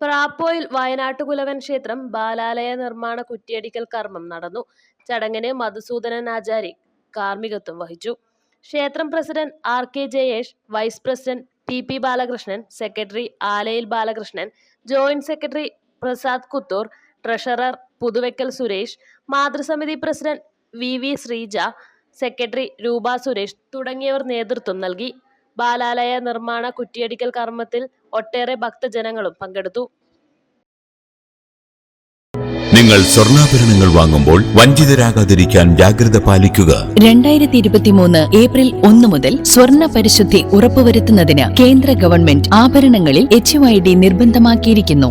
പ്രാപ്പോയിൽ വയനാട്ടുകുലവൻ ക്ഷേത്രം ബാലാലയ നിർമ്മാണ കുറ്റിയടിക്കൽ കർമ്മം നടന്നു. ചടങ്ങിന് മധുസൂദനൻ ആചാരി കാർമ്മികത്വം വഹിച്ചു. ക്ഷേത്രം president R K Jayesh vice president T P Balakrishnan secretary Alayil Balakrishnan joint secretary Prasad Kuthur treasurer Puthuvekkal Suresh മാതൃസമിതി president V V Sreeja secretary Roopa Suresh തുടങ്ങിയവർ നേതൃത്വം നൽകി. ബാലാലയ നിർമ്മാണ കുറ്റിയടിക്കൽ കർമ്മത്തിൽ ഒട്ടേറെ ഭക്തജനങ്ങളും പങ്കെടുത്തു. നിങ്ങൾ സ്വർണാഭരണങ്ങൾ വാങ്ങുമ്പോൾ വഞ്ചിതരാകാതിരിക്കാൻ ജാഗ്രത പാലിക്കുക. രണ്ടായിരത്തി ഇരുപത്തിമൂന്ന് ഏപ്രിൽ ഒന്ന് മുതൽ സ്വർണ പരിശുദ്ധി ഉറപ്പുവരുത്തുന്നതിന് കേന്ദ്ര ഗവൺമെന്റ് ആഭരണങ്ങളിൽ എച്ച് നിർബന്ധമാക്കിയിരിക്കുന്നു.